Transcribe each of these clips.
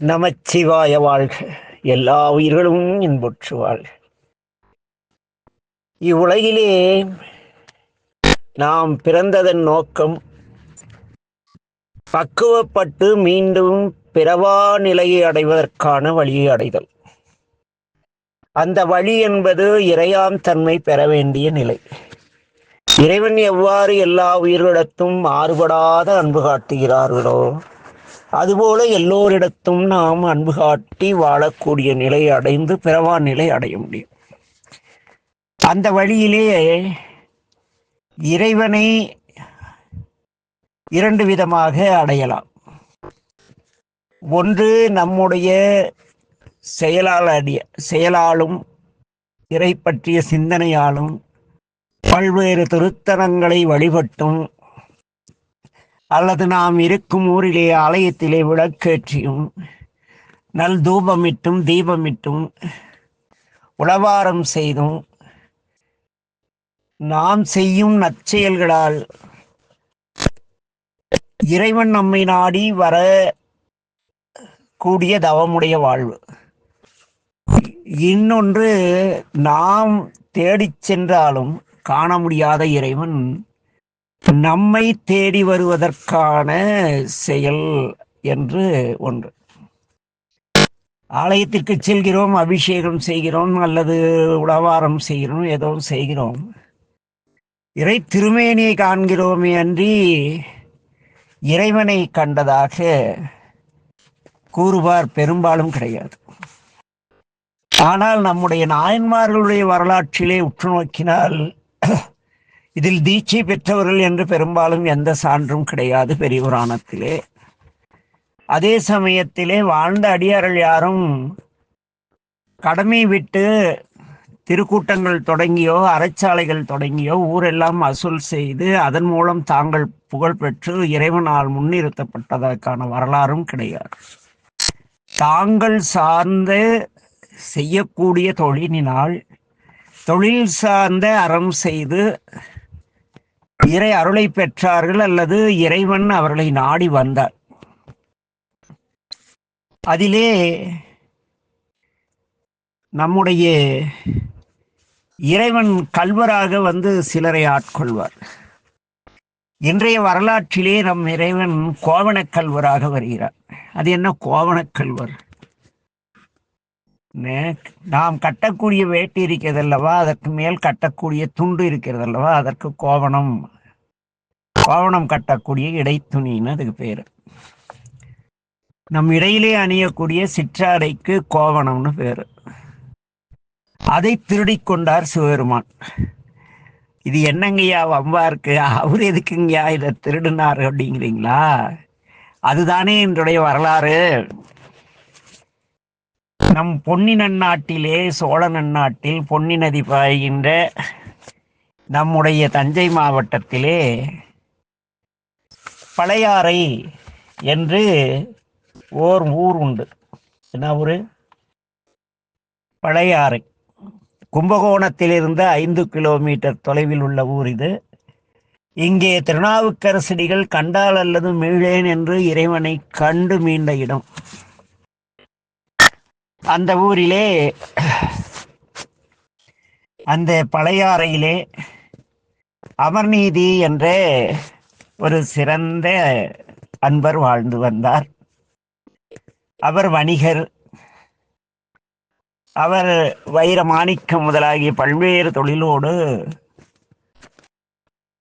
நமச்சிவாய வாழ்க. எல்லா உயிர்களும் இன்புற்று வாழ்க இவ்வுலகிலே நாம் பிறந்ததன் நோக்கம் பக்குவப்பட்டு மீண்டும் பிறவா நிலையை அடைவதற்கான வழியை அடைதல். அந்த வழி என்பது இறையாம் தன்மை பெற வேண்டிய நிலை. இறைவன் எவ்வாறு எல்லா உயிர்களிடத்தும் மாறுபடாத அன்பு காட்டுகிறார்களோ அதுபோல எல்லோரிடத்தும் நாம் அன்பு காட்டி வாழக்கூடிய நிலை அடைந்து பிறவா நிலை அடைய முடியும். அந்த வழியிலேயே இறைவனை இரண்டு விதமாக அடையலாம். ஒன்று நம்முடைய செயலால் அடிய செயலாலும் இறை பற்றிய சிந்தனையாலும் பல்வேறு திருத்தலங்களை வழிபட்டும் அல்லது நாம் இருக்கும் ஊரிலே ஆலயத்திலே விளக்கேற்றியும் நல் தூபமிட்டும் தீபமிட்டும் உளவாரம் செய்தும் நாம் செய்யும் நற்செயல்களால் இறைவன் நம்மை நாடி வர கூடிய தவமுடைய வாழ்வு. இன்னொன்று நாம் தேடிச் சென்றாலும் காண முடியாத இறைவன் நம்மை தேடி வருவதற்கான செயல் என்று ஒன்று. ஆலயத்திற்கு செல்கிறோம் அபிஷேகம் செய்கிறோம் அல்லது உளவாரம் செய்கிறோம் ஏதோ செய்கிறோம். இறை திருமேனியை காண்கிறோமே அன்றி இறைவனை கண்டதாக கூறுவார் பெரும்பாலும் கிடையாது. ஆனால் நம்முடைய நாயன்மார்களுடைய வரலாற்றிலே உற்று நோக்கினால் இதில் தீட்சை பெற்றவர்கள் என்று பெரும்பாலும் எந்த சான்றும் கிடையாது பெரிய புராணத்திலே அதே சமயத்திலே வாழ்ந்த அடியார்கள் யாரும் கடமை விட்டு திருக்கூட்டங்கள் தொடங்கியோ அறச்சாலைகள் தொடங்கியோ ஊரெல்லாம் அசுல் செய்து அதன் மூலம் தாங்கள் புகழ் பெற்று இறைவனால் முன்னிறுத்தப்பட்டதற்கான வரலாறும் கிடையாது. தாங்கள் சார்ந்த செய்யக்கூடிய தொழிலினால் தொழில் சார்ந்த அறம் செய்து இறை அருளை பெற்றார்கள் அல்லது இறைவன் அவர்களை நாடி வந்தார். அதிலே நம்முடைய இறைவன் கல்வராக வந்து சிலரை ஆட்கொள்வார். இன்றைய வரலாற்றிலே நம் இறைவன் கோவணக் கல்வராக வருகிறார். அது என்ன கோவணக் கல்வர்? நாம் கட்டக்கூடிய வேட்டி இருக்கிறது அல்லவா அதற்கு மேல் கட்டக்கூடிய துண்டு இருக்கிறது அல்லவா அதற்கு கோவணம். கோவணம் கட்டக்கூடிய இடைத்துணின்னு அதுக்கு பேர். நம் இடையிலே அணியக்கூடிய சிற்றாடைக்கு கோவணம்னு பேரு. அதை திருடிக் கொண்டார் சிவபெருமான். இது என்னங்கய்யா வம்பா இருக்கு? அவர் எதுக்குங்கய்யா இதை திருடினார் அப்படிங்கிறீங்களா? அதுதானே என்னுடைய வரலாறு. நம் பொன்னி நன்னாட்டிலே சோழ நன்னாட்டில் பொன்னி நதி பாய்கின்ற நம்முடைய தஞ்சை மாவட்டத்திலே பழையாறை என்று ஓர் ஊர் உண்டு. என்ன ஊர்? பழையாறை. கும்பகோணத்திலிருந்து ஐந்து கிலோமீட்டர் தொலைவில் உள்ள ஊர் இது. இங்கே திருநாவுக்கரசடிகள் கண்டால் அல்லது மீழேன் என்று இறைவனை கண்டு மீண்ட இடம். அந்த ஊரிலே அந்த பழையாறையிலே அமர்நீதி என்ற ஒரு சிறந்த அன்பர் வாழ்ந்து வந்தார். அவர் வணிகர். அவர் வைர மாணிக்கம் முதலாகிய பல்வேறு தொழிலோடு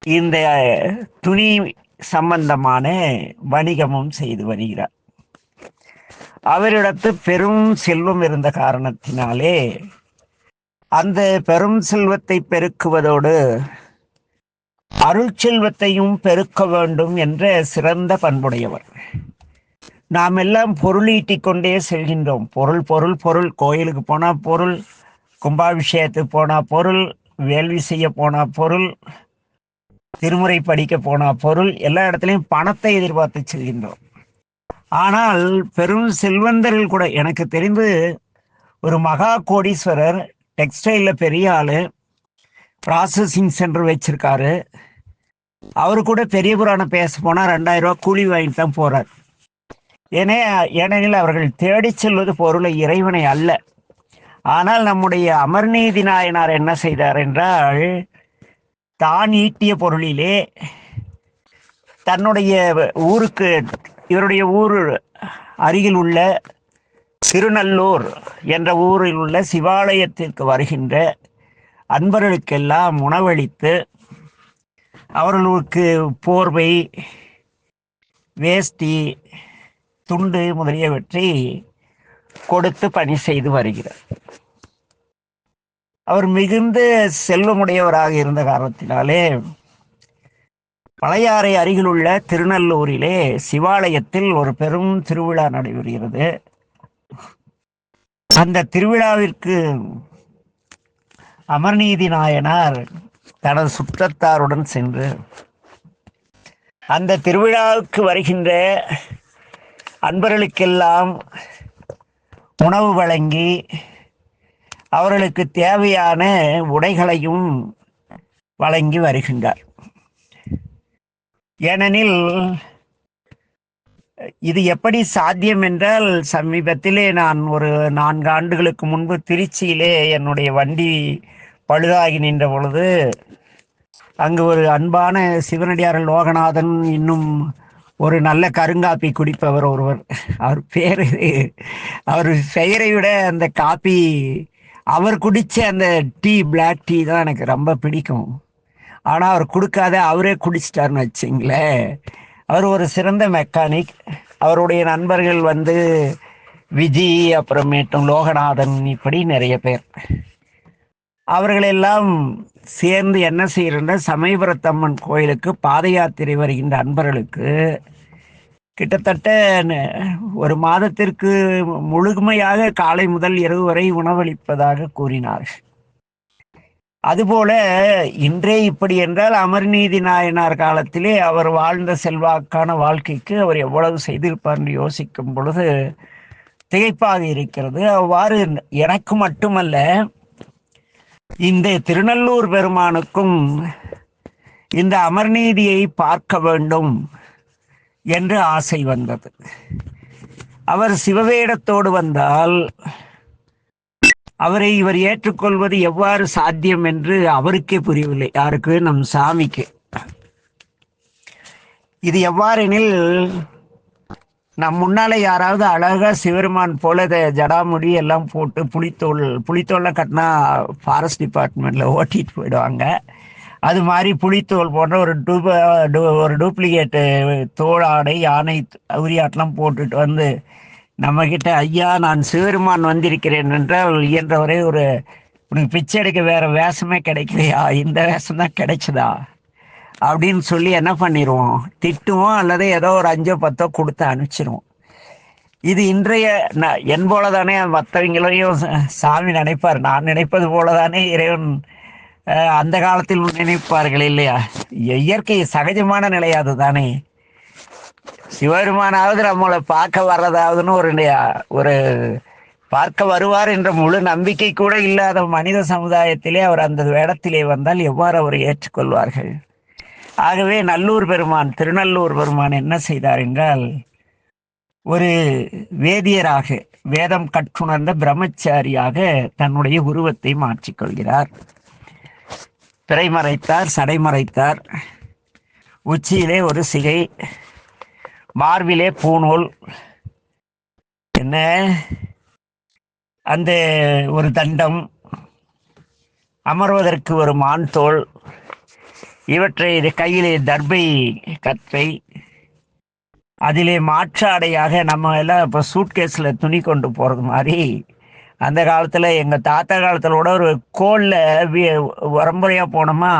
இந்த துணி சம்பந்தமான வணிகமும் செய்து வருகிறார். அவரிடத்து பெரும் செல்வம் இருந்த காரணத்தினாலே அந்த பெரும் செல்வத்தை பெருக்குவதோடு அருள் செல்வத்தையும் பெருக்க வேண்டும் என்ற சிறந்த பண்புடையவர். நாம் எல்லாம் பொருள் ஈட்டிக் கொண்டே செல்கின்றோம். பொருள் பொருள் பொருள். கோயிலுக்கு போனா பொருள் கும்பாபிஷேகத்துக்கு போனா பொருள் வேள்வி செய்ய போனா பொருள் திருமுறை படிக்க போனா பொருள் எல்லா இடத்துலையும் பணத்தை எதிர்பார்த்து செல்கின்றோம். ஆனால் பெரும் செல்வந்தர்கள் கூட எனக்கு தெரிந்து ஒரு மகா கோடீஸ்வரர் டெக்ஸ்டைலில் பெரிய ஆள் ப்ராசஸிங் சென்டர் வச்சுருக்காரு. அவரு கூட பெரிய புராணம் பேச போனால் ரெண்டாயிரம் கூலி வாங்கிட்டு தான் போகிறார் ஏனே ஏனெனில் அவர்கள் தேடி செல்வது பொருளை இறைவனை அல்ல. ஆனால் நம்முடைய அமர்நீதி நாயனார் என்ன செய்தார் என்றால் தான் ஈட்டிய பொருளிலே தன்னுடைய ஊருக்கு இவருடைய ஊர் அருகில் உள்ள திருநல்லூர் என்ற ஊரில் உள்ள சிவாலயத்திற்கு வருகின்ற அன்பர்களுக்கெல்லாம் உணவளித்து அவர்களுக்கு போர்வை வேஷ்டி துண்டு முதலியவற்றை கொடுத்து பணி செய்து வருகிறார். அவர் மிகுந்த செல்வமுடையவராக இருந்த காரணத்தினாலே பழையாறை அருகிலுள்ள திருநல்லூரிலே சிவாலயத்தில் ஒரு பெரும் திருவிழா நடைபெறுகிறது. அந்த திருவிழாவிற்கு அமர்நீதி நாயனார் தனது சுற்றத்தாருடன் சென்று அந்த திருவிழாவுக்கு வருகின்ற அன்பர்களுக்கெல்லாம் உணவு வழங்கி அவர்களுக்கு தேவையான உடைகளையும் வழங்கி வருகின்றார். ஏனெனில் இது எப்படி சாத்தியம் என்றால் சமீபத்திலே நான் ஒரு நான்கு ஆண்டுகளுக்கு முன்பு திருச்சியிலே என்னுடைய வண்டி பழுதாகி நின்ற பொழுது அங்கு ஒரு அன்பான சிவனடியார் லோகநாதன் இன்னும் ஒரு நல்ல கருங்காப்பி குடிப்பவர் ஒருவர். அவர் பேர் அவர் பெயரை விட அந்த காப்பி அவர் குடித்த அந்த டீ பிளாக் டீ தான் எனக்கு ரொம்ப பிடிக்கும். ஆனால் அவர் கொடுக்காத அவரே குடிச்சிட்டாருன்னு வச்சிங்களேன். அவர் ஒரு சிறந்த மெக்கானிக் அவருடைய நண்பர்கள் வந்து விஜி அப்புறமேட்டும் லோகநாதன் இப்படி நிறைய பேர். அவர்களெல்லாம் சேர்ந்து என்ன செய்கிறேன்னா சமயபுரத்தம்மன் கோயிலுக்கு பாத யாத்திரை வருகின்ற அன்பர்களுக்கு கிட்டத்தட்ட ந- ஒரு மாதத்திற்கு முழுமையாக காலை முதல் இரவு வரை உணவளிப்பதாக கூறினார் அதுபோல இன்றே இப்படி என்றால் அமர்நீதி நாயனார் காலத்திலே அவர் வாழ்ந்த செல்வாக்கான வாழ்க்கைக்கு அவர் எவ்வளவு செய்திருப்பார் என்று யோசிக்கும் பொழுது திகைப்பாக இருக்கிறது. அவ்வாறு எனக்கு மட்டுமல்ல இந்த திருநல்லூர் பெருமானுக்கும் இந்த அமர்நீதியை பார்க்க வேண்டும் என்று ஆசை வந்தது. அவர் சிவவேடத்தோடு வந்தால் அவரை இவர் ஏற்றுக்கொள்வது எவ்வாறு சாத்தியம் என்று அவருக்கே புரியவில்லை. யாருக்கு? நம் சாமிக்கு. இது எவ்வாறெனில் நம் முன்னால யாராவது அழகா சிவருமான் போல இத ஜடாமுடி எல்லாம் போட்டு புளித்தோல் புளித்தோல்ல கட்டினா ஃபாரஸ்ட் டிபார்ட்மெண்ட்ல ஓட்டிட்டு போயிடுவாங்க. அது மாதிரி புளித்தோல் போன்ற ஒரு டூப டூ- ஒரு டூப்ளிகேட்டு தோளாடை யானை உரியாட்டெல்லாம் போட்டுட்டு வந்து நம்ம கிட்ட ஐயா நான் சிவருமான் வந்திருக்கிறேன் என்றால் இயன்றவரை ஒரு உனக்கு பிச்சை எடுக்க வேற வேஷமே கிடைக்கலையா? இந்த வேஷம் தான் கிடைச்சதா? அப்படின்னு சொல்லி என்ன பண்ணிடுவோம் திட்டுவோம் அல்லது ஏதோ ஒரு அஞ்சோ பத்தோ கொடுத்து அனுப்பிச்சிருவோம். இது இன்றைய ந- என் போலதானே மற்றவங்களையும் ச- சாமி நினைப்பார். நான் நினைப்பது போல தானே இறைவன் அந்த காலத்தில் நினைப்பார்கள் இல்லையா? இயற்கை சகஜமான நிலை அதுதானே சிவபெருமானாவது நம்மளை பார்க்க வர்றதாவதுன்னு ஒரு ஒரு பார்க்க வருவார் என்ற முழு நம்பிக்கை கூட இல்லாத மனித சமுதாயத்திலே அவர் அந்த வேடத்திலே வந்தால் எவ்வாறு அவரை ஏற்றுக்கொள்வார்கள்? ஆகவே நல்லூர் பெருமான் திருநல்லூர் பெருமான் என்ன செய்தார் என்றால் ஒரு வேதியராக வேதம் கற்றுணர்ந்த பிரம்மச்சாரியாக தன்னுடைய உருவத்தை மாற்றிக்கொள்கிறார் பிறைமறைத்தார் சடைமறைத்தார். உச்சியிலே ஒரு சிகை மார்பிலே பூநூல் என்ன? அந்த ஒரு தண்டம். அமர்வதற்கு ஒரு மான் தோல். இவற்றை இது கையிலே தர்பை கற்றை. அதிலே மாற்றாடையாக நம்ம எல்லாம் இப்போ சூட்கேஸில் துணி கொண்டு போகிறது மாதிரி. அந்த காலத்தில் எங்கள் தாத்தா காலத்தில் கூட ஒரு கோலில் உரம்புறையாக போனோமா?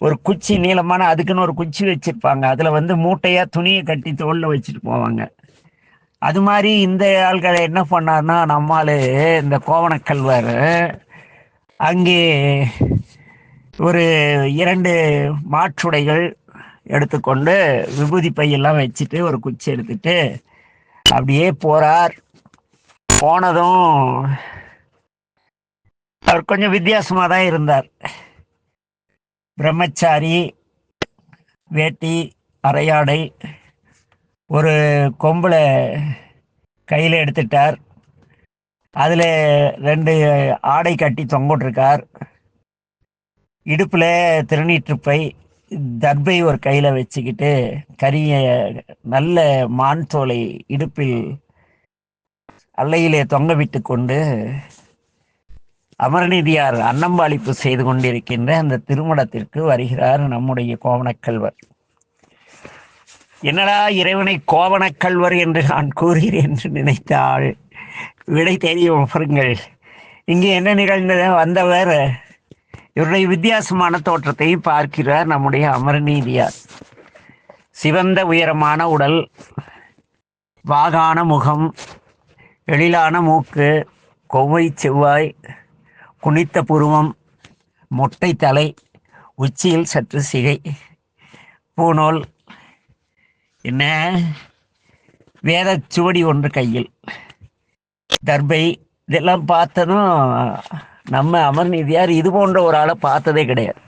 ஒரு குச்சி நீளமான அதுக்குன்னு ஒரு குச்சி வச்சிருப்பாங்க. அதில் வந்து மூட்டையாக துணியை கட்டி தோல்ல வச்சுட்டு போவாங்க. அது மாதிரி இந்த ஆள்களை என்ன பண்ணார்னா நம்மால் இந்த கோவணக்கல்வர் அங்கே ஒரு இரண்டு மாற்றுடைகள் எடுத்துக்கொண்டு விபூதி பையெல்லாம் வச்சுட்டு ஒரு குச்சி எடுத்துட்டு அப்படியே போறார். போனதும் அவர் கொஞ்சம் வித்தியாசமாக தான் இருந்தார். பிரம்மச்சாரி வேட்டி அரையாடை ஒரு கொம்பில் கையில் எடுத்துட்டார். அதில் ரெண்டு ஆடை கட்டி தொங்கிட்டுருக்கார் இடுப்பில் திருநீற்றுப்பை தர்பை ஒரு கையில் வச்சுக்கிட்டு கரிய நல்ல மான் தோலை இடுப்பில் அல்லையிலே தொங்க விட்டு கொண்டு அமரநீதியார் அன்னம்பாளிப்பு செய்து கொண்டிருக்கின்ற அந்த திருமணத்திற்கு வருகிறார் நம்முடைய கோவணக்கல்வர். என்னடா இறைவனை கோவணக்கல்வர் என்று நான் கூறுகிறேன் என்று நினைத்தால் விடை தெரியும் பாருங்கள். இங்கே என்ன நிகழ்ந்தது? வந்தவர் இவருடைய வித்தியாசமான தோற்றத்தை பார்க்கிறார் நம்முடைய அமரநீதியார். சிவந்த உயரமான உடல் வாகான முகம் எழிலான மூக்கு கொவ்வை செவ்வாய் குனித்த புருவம் மொட்டை தலை உச்சியில் சற்று சிகை. பூநூல் என்ன? வேத சுவடி ஒன்று கையில். தர்பை இதெல்லாம் பார்த்ததும் நம்ம அமர்நீதியார் இது போன்ற ஒரு ஆளை பார்த்ததே கிடையாது.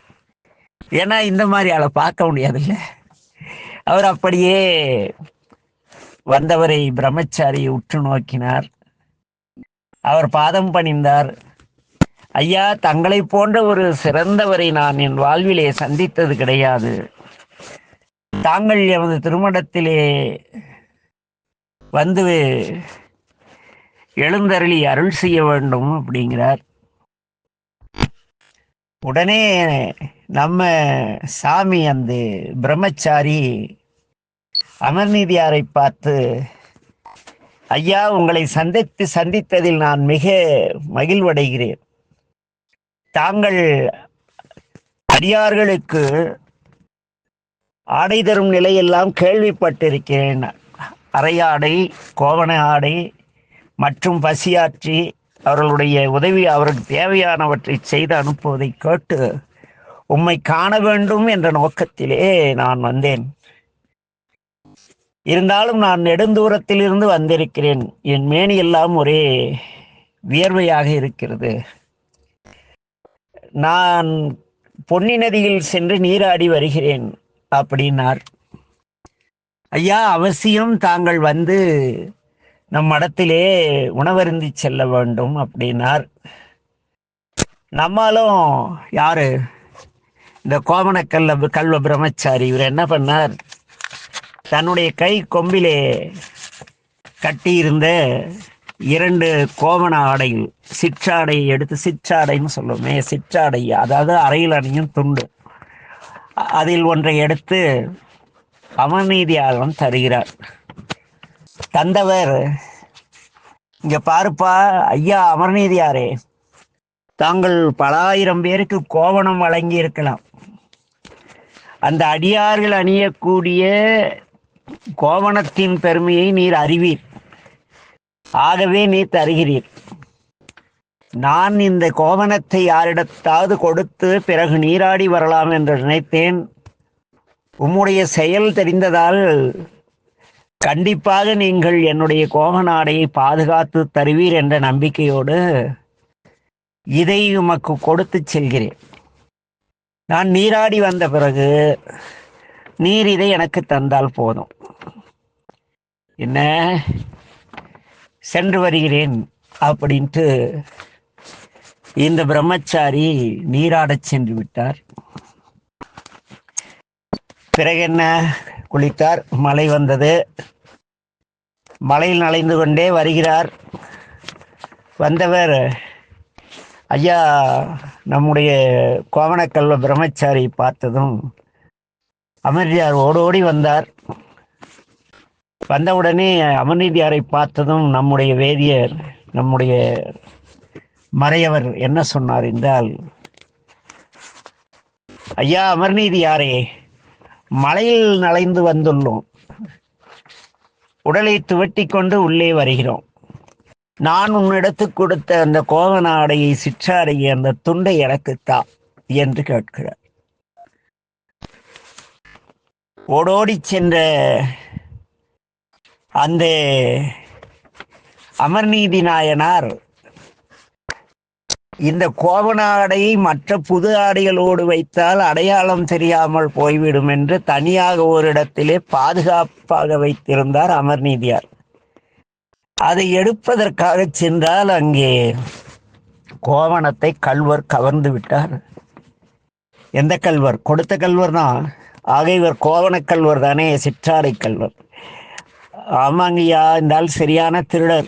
ஏன்னா இந்த மாதிரி ஆளை பார்க்க முடியாதுல்ல. அவர் அப்படியே வந்தவரை பிரம்மச்சாரியை உற்று நோக்கினார். அவர் பாதம் பணிந்தார். ஐயா தங்களை போன்ற ஒரு சிறந்தவரை நான் என் வாழ்விலே சந்தித்தது கிடையாது. தாங்கள் எமது திருமணத்திலே வந்து எழுந்தருளி அருள் செய்ய வேண்டும் அப்படிங்கிறார். உடனே நம்ம சாமி அந்த பிரம்மச்சாரி அமர்நீதியாரை பார்த்து ஐயா உங்களை சந்தித்து சந்தித்ததில் நான் மிக மகிழ்வடைகிறேன். தாங்கள் அடியார்களுக்கு ஆடை தரும் நிலையெல்லாம் கேள்விப்பட்டிருக்கிறேன். அரையாடை கோவண ஆடை மற்றும் பசியாற்றி அவர்களுடைய உதவி அவருக்கு தேவையானவற்றை செய்து அனுப்புவதை கேட்டு உம்மை காண வேண்டும் என்ற நோக்கத்திலே நான் வந்தேன். இருந்தாலும் நான் நெடுந்தூரத்திலிருந்து வந்திருக்கிறேன். என் மேனி எல்லாம் ஒரே வியர்வையாக இருக்கிறது. நான் பொன்னி நதியில் சென்று நீராடி வருகிறேன் அப்படின்னார். ஐயா அவசியம் தாங்கள் வந்து நம் மடத்திலே உணவருந்தி செல்ல வேண்டும் அப்படின்னார். நம்மளும் யாரு? இந்த கோவணக்கல்ல கல்வ பிரம்மச்சாரி இவர் என்ன பண்ணார்? தன்னுடைய கை கொம்பிலே கட்டியிருந்த இரண்டு கோவண ஆடைகள் சிற்றாடையை எடுத்து சிற்றாடைன்னு சொல்லுவோமே சிற்றாடை. அதாவது அறையில் அணியும் துண்டு. அதில் ஒன்றை எடுத்து அவநீதியாளன் தருகிறார். தந்தவர் இங்க பாருப்பா ஐயா அமர்நீதியாரே தாங்கள் பல ஆயிரம் பேருக்கு கோவணம் வழங்கி இருக்கலாம் அந்த அடியார்கள் அணியக்கூடிய கோவணத்தின் பெருமையை நீர் அறிவீர். ஆகவே நீ தருகிறீர். நான் இந்த கோவணத்தை யாரிடத்தாவது கொடுத்து பிறகு நீராடி வரலாம் என்று நினைத்தேன். உம்முடைய செயல் தெரிந்ததால் கண்டிப்பாக நீங்கள் என்னுடைய கோவநாடையை பாதுகாத்து தருவீர் என்ற நம்பிக்கையோடு இதை உமக்கு கொடுத்து செல்கிறேன். நான் நீராடி வந்த பிறகு நீர் இதை எனக்கு தந்தால் போதும். என்ன? சென்று வருகிறேன் அப்படின்ட்டு இந்த பிரம்மச்சாரி நீராடச் சென்று விட்டார். பிறகு என்ன? குளித்தார். மழை வந்தது. மலையில் நனைந்து கொண்டே வருகிறார். வந்தவர் ஐயா நம்முடைய கோவணக்கல்வ பிரம்மச்சாரி பார்த்ததும் அமர்ஜியார் ஓடோடி வந்தார். வந்தவுடனே அமர்நீதியாரை பார்த்ததும் நம்முடைய வேதியர் நம்முடைய மறையவர் என்ன சொன்னார் என்றால் ஐயா அமர்நீதியாரே மலையில் நலைந்து வந்துள்ளோம். உடலை துவட்டி கொண்டு உள்ளே வருகிறோம். நான் உன்னிடத்துக்கு கொடுத்த அந்த கோவனாடையை சிற்றாடைய சிற்றாடையை அந்த துண்டை எனக்கு தான் என்று கேட்கிறார். ஓடோடி சென்ற அந்த அமர்நீதி நாயனார் இந்த கோவண ஆடையை மற்ற புது ஆடைகளோடு வைத்தால் அடையாளம் தெரியாமல் போய்விடும் என்று தனியாக ஒரு இடத்திலே பாதுகாப்பாக வைத்திருந்தார் அமர்நீதியார். அதை எடுப்பதற்காக சென்றால் அங்கே கோவணத்தை கல்வர் கவர்ந்து விட்டார். எந்த கல்வர் கொடுத்த கல்வர் தான் ஆக இவர் கோவணக் கல்வர் தானே சிற்றாடை கல்வர் ஆமாங்கய்யா இந்த ஆள் சரியான திருடர்.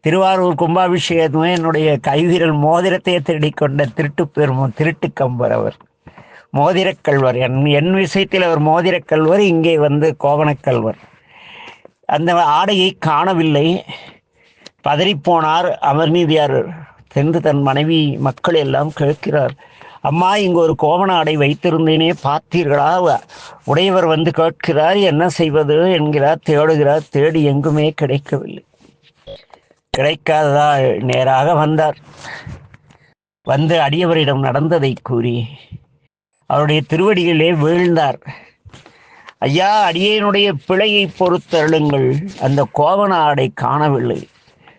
திருவாரூர் கும்பாபிஷேகமே என்னுடைய கைவிரல் மோதிரத்தையே திருடி கொண்ட திருட்டு பெருமோ திருட்டு கம்பர் அவர். மோதிரக் கல்வர் என் என் விஷயத்தில் அவர் மோதிரக்கல்வர் இங்கே வந்து கோவணக்கல்வர் அந்த ஆடையை காணவில்லை. பதறிப்போனார் அமர்நீதியார். சென்று தன் மனைவி மக்கள் எல்லாம் கேட்கிறார் அம்மா இங்கு ஒரு கோவண ஆடை வைத்திருந்தேனே பார்த்தீர்களா? உடையவர் வந்து கேட்கிறார் என்ன செய்வது என்கிறார் தேடுகிறார் தேடி எங்குமே கிடைக்கவில்லை. கிடைக்காததா? நேராக வந்தார். வந்து அடியவரிடம் நடந்ததை கூறி அவருடைய திருவடியிலே வீழ்ந்தார். ஐயா அடியனுடைய பிழையை பொறுத்தருளுங்கள். அந்த கோவண ஆடை காணவில்லை.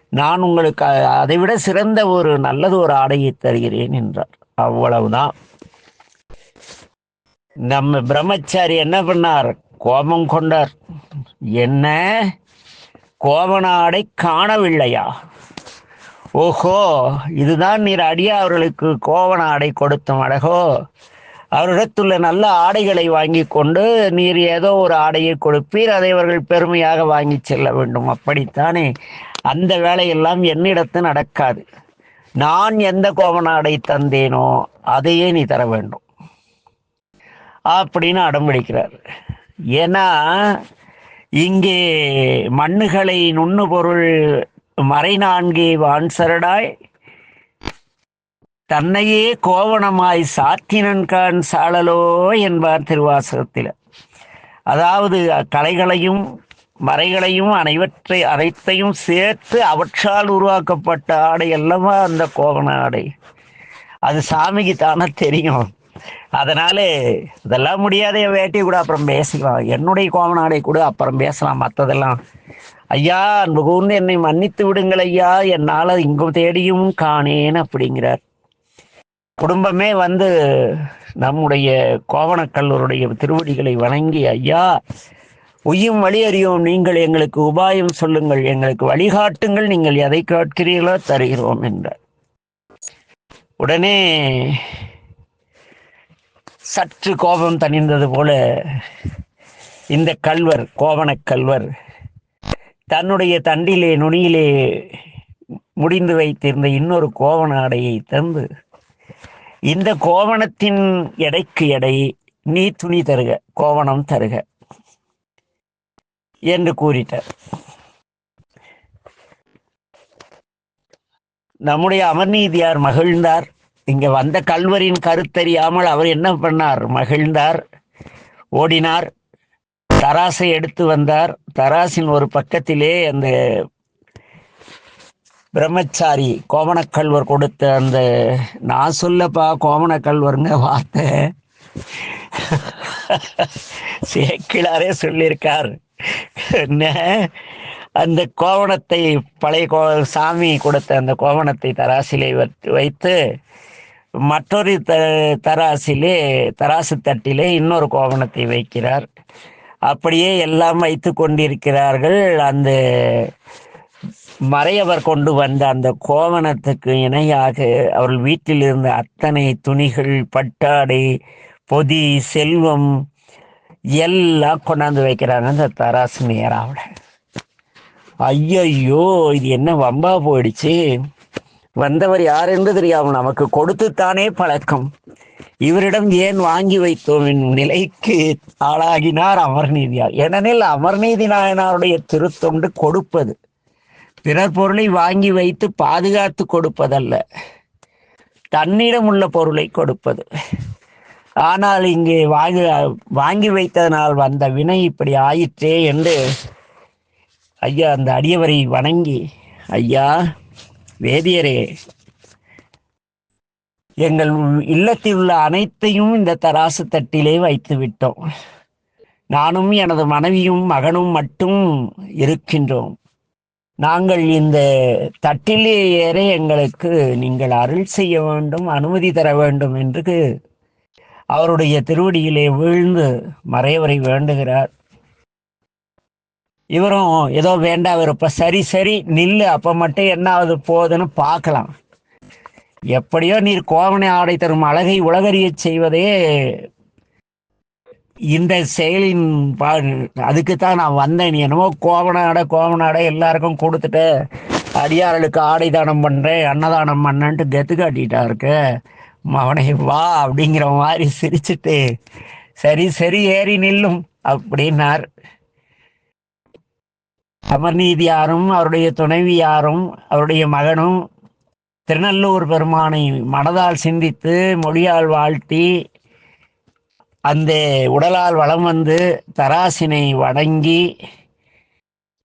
நான் உங்களுக்கு அதைவிட சிறந்த ஒரு நல்லது ஒரு ஆடையை தருகிறேன் என்றார். அவ்வளவுதான். நம்ம பிரம்மச்சாரி என்ன பண்ணார்? கோபம் கொண்டார். என்ன? கோவண ஆடை காணவில்லையா? ஓஹோ இதுதான் நீர் அடியா அவர்களுக்கு கோவண ஆடை கொடுத்தும். அழகோ அவரிடத்துள்ள நல்ல ஆடைகளை வாங்கி கொண்டு நீர் ஏதோ ஒரு ஆடையை கொடுப்பீர் அதை அவர்கள் பெருமையாக வாங்கி செல்ல வேண்டும். அப்படித்தானே? அந்த வேலையெல்லாம் என்னிடத்து நடக்காது. நான் எந்த கோவண தந்தேனோ அதையே நீ தர வேண்டும். அப்படின்னு அடம்பிடிக்கிறார் ஏன்னா இங்கே மண்ணுகளை நுண்ணு பொருள் மறை நான்கே வான்சரடாய் தன்னையே கோவணமாய் சாத்தினன்கான் சாழலோ என்பார் திருவாசகத்தில். அதாவது கலைகளையும் மறைகளையும் அனைவற்றை அனைத்தையும் சேர்த்து அவற்றால் உருவாக்கப்பட்ட ஆடை அல்லவா அந்த கோவண ஆடை? அது சாமிக்கு தானே தெரியும். அதனாலே இதெல்லாம் முடியாத என் வேட்டி கூட அப்புறம் பேசிக்கலாம் என்னுடைய கோவண ஆடை கூட அப்புறம் பேசலாம் மற்றதெல்லாம் ஐயா அன்பு கூர்ந்து என்னை மன்னித்து விடுங்கள் ஐயா என்னால் இங்கும் தேடியும் காணேன் அப்படிங்கிறார். குடும்பமே வந்து நம்முடைய கோவணக்கல்லூருடைய திருவடிகளை வணங்கி ஐயா உயும் வழி அறியோம் நீங்கள் எங்களுக்கு உபாயம் சொல்லுங்கள். எங்களுக்கு வழிகாட்டுங்கள். நீங்கள் எதை கேட்கிறீர்களோ தருகிறோம் என்றார். உடனே சற்று கோபம் தணிந்தது போல இந்த கல்வர் கோவணக் கல்வர் தன்னுடைய தண்டிலே நுனியிலே முடிந்து வைத்திருந்த இன்னொரு கோவண ஆடையை தந்து இந்த கோவணத்தின் எடைக்கு எடை நீ துணி தருக கோவணம் தருக. என்று கூறிட்டார். நம்முடைய அமர்நீதியார் மகிழ்ந்தார். இங்க வந்த கல்வரின் கருத்தறியாமல் அவர் என்ன பண்ணார்? மகிழ்ந்தார் ஓடினார் தராசை எடுத்து வந்தார். தராசின் ஒரு பக்கத்திலே அந்த பிரம்மச்சாரி கோவணக்கல்வர் கொடுத்த அந்த நான் சொல்லப்பா கோவணக்கல்வருங்க வார்த்தை. சேக்கிழாரே சொல்லியிருக்கார். என்ன? அந்த கோவணத்தை பழைய கோ சாமி கொடுத்த அந்த கோவணத்தை தராசிலே வைத்து மற்றொரு த தராசிலே தராசு தட்டிலே இன்னொரு கோவணத்தை வைக்கிறார். அப்படியே எல்லாம் வைத்து கொண்டிருக்கிறார்கள். அந்த மறையவர் கொண்டு வந்த அந்த கோவணத்துக்கு இணையாக அவர்கள் வீட்டில் இருந்த அத்தனை துணிகள் பட்டாடை பொதி செல்வம் எல்லாம் கொண்டாந்து வைக்கிறாங்க அந்த தராசு நேராவில் ஐயையோ இது என்ன வம்பா போயிடுச்சு. வந்தவர் யார் என்று தெரியாமல் நமக்கு கொடுத்துத்தானே பழக்கம். இவரிடம் ஏன் வாங்கி வைத்தோம் என்னும் நிலைக்கு ஆளாகினார் அமர்நீதியார் ஏனெனில் அமர்நீதி நாயனாருடைய திருத்தொண்டு கொடுப்பது. பிறர் பொருளை வாங்கி வைத்து பாதுகாத்து கொடுப்பதல்ல. தன்னிடம் உள்ள பொருளை கொடுப்பது. ஆனால் இங்கே வாங்கி வாங்கி வைத்ததனால் வந்த வினை இப்படி ஆயிற்றே என்று ஐயா அந்த அடியவரை வணங்கி ஐயா வேதியரே எங்கள் இல்லத்தில் உள்ள அனைத்தையும் இந்த தராசு தட்டிலே வைத்து விட்டோம். நானும் எனது மனைவியும் மகனும் மட்டும் இருக்கின்றோம். நாங்கள் இந்த தட்டிலே ஏற எங்களுக்கு நீங்கள் அருள் செய்ய வேண்டும் அனுமதி தர வேண்டும் என்று அவருடைய திருவடியிலே வீழ்ந்து மறையவரை வேண்டுகிறார். இவரும் ஏதோ வேண்டாம் இருப்ப சரி சரி நில்லு அப்ப மட்டும் என்ன ஆகுது போகுதுன்னு பார்க்கலாம். எப்படியோ நீர் கோவனை ஆடை தரும் அழகை உலகறிய செய்வதே இந்த செயலின் பா அதுக்குத்தான் நான் வந்தேன். நீ என்னமோ கோவனாடை கோவனாடை எல்லாருக்கும் கொடுத்துட்டு அடியார்களுக்கு ஆடை தானம் பண்ணுறேன் அன்னதானம் பண்ணேன்ட்டு கெத்து காட்டிட்டா இருக்க. அவனை வா அப்படிங்கிற மாதிரி சிரிச்சிட்டு சரி சரி ஏறி நில்லும் அப்படின்னார். அமர்நீதியாரும் அவருடைய துணைவியாரும் அவருடைய மகனும் திருநல்லூர் பெருமானை மனதால் சிந்தித்து மொழியால் வாழ்த்தி அந்த உடலால் வளம் வந்து தராசினை வணங்கி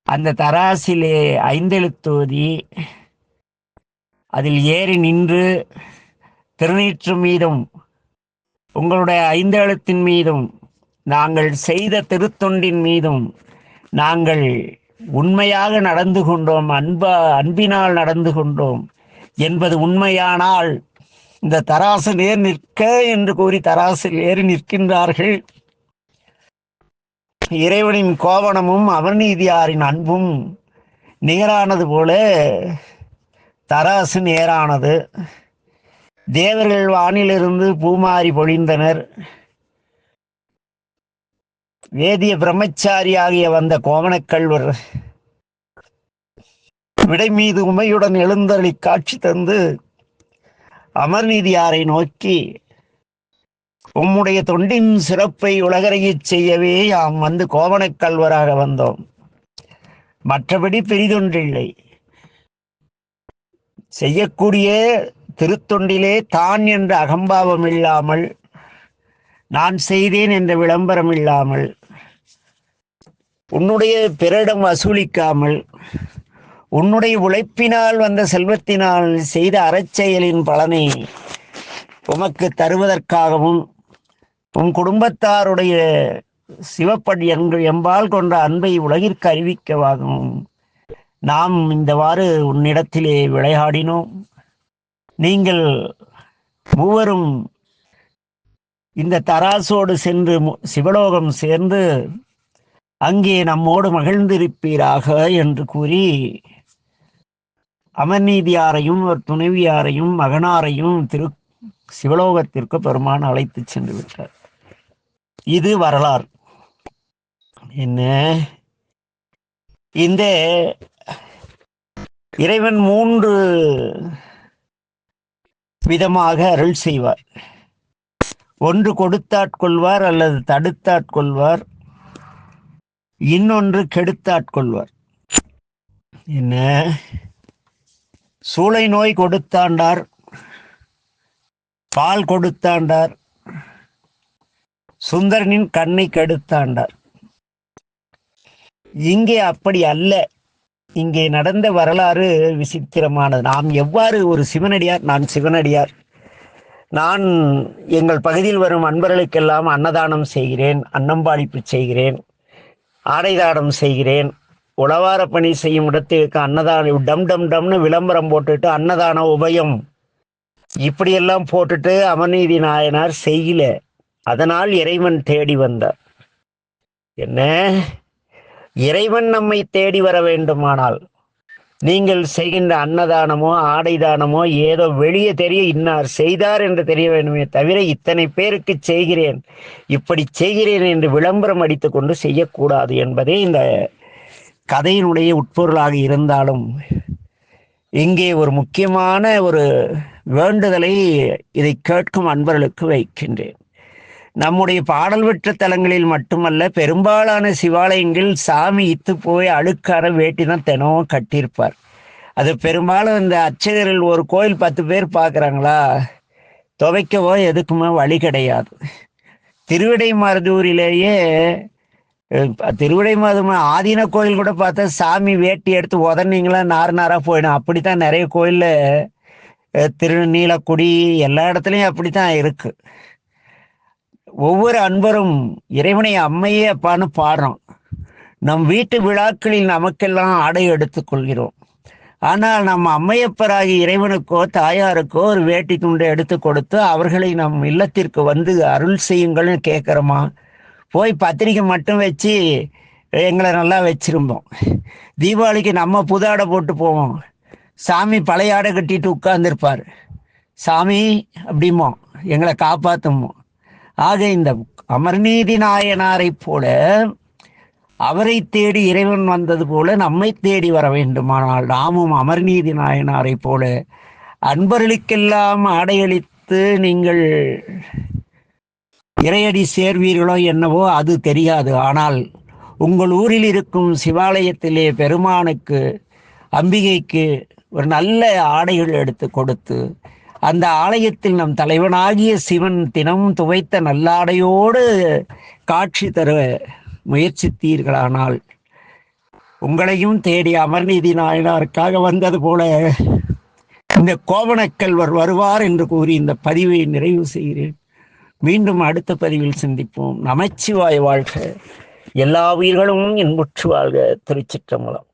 அந்த தராசிலே ஐந்தெழுத்தோதி அதில் ஏறி நின்று திருநீற்று மீதும் உங்களுடைய ஐந்தெழுத்தின் மீதும் நாங்கள் செய்த திருத்தொண்டின் மீதும் நாங்கள் உண்மையாக நடந்து கொண்டோம் அன்பா அன்பினால் நடந்து கொண்டோம் என்பது உண்மையானால் இந்த தராசு நேர் நிற்க என்று கூறி தராசில் ஏறி நிற்கின்றார்கள். இறைவனின் கோவணமும் அவநீதியாரின் அன்பும் நிகரானது போல தராசு நேரானது. தேவர்கள் வானிலிருந்து பூமாரி பொழிந்தனர். வேதிய பிரம்மச்சாரியாகிய வந்த கோவணக்கல்வர் விடை மீது உமையுடன் எழுந்தருளி காட்சி தந்து அமர்நீதியாரை நோக்கி உம்முடைய தொண்டின் சிறப்பை உலகரையச் செய்யவே யாம் வந்து கோவணக்கல்வராக வந்தோம். மற்றபடி பெரிதொன்றில்லை. செய்யக்கூடிய திருத்தொண்டிலே தான் என்ற அகம்பாவம் இல்லாமல் நான் செய்தேன் என்ற விளம்பரம் இல்லாமல் உன்னுடைய பிறரிடம் வசூலிக்காமல் உன்னுடைய உழைப்பினால் வந்த செல்வத்தினால் செய்த அறச்செயலின் பலனை உமக்கு தருவதற்காகவும் உன் குடும்பத்தாருடைய சிவப்படி எங்கள் எம்பால் கொண்ட அன்பை உலகிற்கு அறிவிக்கவாகவும் நாம் இந்தவாறு உன்னிடத்திலே விளையாடினோம். நீங்கள் மூவரும் இந்த தராசோடு சென்று மு- சிவலோகம் சேர்ந்து அங்கே நம்மோடு மகிழ்ந்திருப்பீராக என்று கூறி அமர்நீதியாரையும் ஒரு துணைவியாரையும் மகனாரையும் திரு சிவலோகத்திற்கு பெருமான் அழைத்து சென்று விட்டார். இது வரலாறு. என்ன? இந்த இறைவன் மூன்று விதமாக அருள் செய்வார். ஒன்று கொடுத்தாட்கொள்வார் அல்லது தடுத்தாட்கொள்வார் இன்னொன்று கெடுத்தாட்கொள்வார் என்ன? சூளை நோய் கொடுத்தாண்டார் பால் கொடுத்தாண்டார் சுந்தரனின் கண்ணை கெடுத்தாண்டார். இங்கே அப்படி அல்ல. இங்கே நடந்த வரலாறு விசித்திரமானது. நாம் எவ்வாறு ஒரு சிவனடியார் நான் சிவனடியார். நான் எங்கள் பகுதியில் வரும் அன்பர்களுக்கெல்லாம் அன்னதானம் செய்கிறேன் அன்னம்பாளிப்பு செய்கிறேன் ஆடைதாடம் செய்கிறேன் உளவார பணி செய்யும் இடத்துக்கு அன்னதானம் டம் டம் டம்னு விளம்பரம் போட்டுட்டு அன்னதான உபயம். இப்படியெல்லாம் போட்டுட்டு அமர்நீதி நாயனார் செய்யல. அதனால் இறைவன் தேடி வந்தார். என்ன? இறைவன் நம்மை தேடி வர வேண்டுமானால் நீங்கள் செய்கின்ற அன்னதானமோ ஆடைதானமோ ஏதோ வெளியே தெரிய இன்னார் செய்தார் என்று தெரிய வேண்டுமே தவிர இத்தனை பேருக்கு செய்கிறேன் இப்படி செய்கிறேன் என்று விளம்பரம் அடித்துக்கொண்டு செய்யக்கூடாது என்பதே இந்த கதையினுடைய உட்பொருளாக இருந்தாலும் இங்கே ஒரு முக்கியமான ஒரு வேண்டுதலை இதை கேட்கும் அன்பர்களுக்கு வைக்கின்றேன். நம்முடைய பாடல் பெற்ற தலங்களில் மட்டுமல்ல பெரும்பாலான சிவாலயங்கள் சாமி இத்து போய் அழுக்கார வேட்டி தான் தினமும் கட்டியிருப்பார். அது பெரும்பாலும் இந்த அர்ச்சகர்கள் ஒரு கோயில் பத்து பேர் பார்க்குறாங்களா? துவைக்கவோ எதுக்குமே வழி கிடையாது. திருவிடை மருதூரிலேயே திருவிடை மருதம் ஆதீன கோயில் கூட பார்த்தா சாமி வேட்டி எடுத்து உதறினீங்களா நார் நாராக போயிடும். அப்படித்தான் நிறைய கோயில்ல திருநீலக்குடி எல்லா இடத்துலையும் அப்படித்தான் இருக்கு. ஒவ்வொரு அன்பரும் இறைவனை அம்மையே அப்பான்னு பாடுறோம். நம் வீட்டு விழாக்களில் நமக்கெல்லாம் ஆடை எடுத்துக் கொள்கிறோம். ஆனால் நம்ம அம்மையப்பராகி இறைவனுக்கோ தாயாருக்கோ ஒரு வேட்டி துண்டை எடுத்து கொடுத்து அவர்களை நம் இல்லத்திற்கு வந்து அருள் செய்யுங்கள்னு கேட்குறோமா போய் பத்திரிக்கை மட்டும் வச்சு எங்களை நல்லா வச்சிருந்தோம் தீபாவளிக்கு நம்ம புதாடை போட்டு போவோம். சாமி பழைய ஆடை கட்டிட்டு உட்கார்ந்துருப்பார். சாமி அப்படிமோ எங்களை காப்பாற்றுமோ ஆக இந்த அமர்நீதி நாயனாரைப் போல அவரை தேடி இறைவன் வந்தது போல நம்மை தேடி வர வேண்டுமானால் நாமும் அமர்நீதி நாயனாரைப் போல அன்பர்களுக்கெல்லாம் ஆடையளித்து நீங்கள் இறையடி சேர்வீர்களோ என்னவோ அது தெரியாது. ஆனால் உங்கள் ஊரில் இருக்கும் சிவாலயத்திலே பெருமானுக்கு அம்பிகைக்கு ஒரு நல்ல ஆடைகள் எடுத்து கொடுத்து அந்த ஆலயத்தில் நம் தலைவனாகிய சிவன் தினமும் துவைத்த நல்லாடையோடு காட்சி தர முயற்சித்தீர்களானால் உங்களையும் தேடி அமர்நீதி நாயனாருக்காக வந்தது போல இந்த கோவணக்கல்வர் வருவார் என்று கூறி இந்த பதிவை நிறைவு செய்கிறேன். மீண்டும் அடுத்த பதிவில் சந்திப்போம். நமச்சிவாய் வாழ்க. எல்லா உயிர்களும் இன்புற்று வாழ்க. திருச்சிற்றம்பலம்.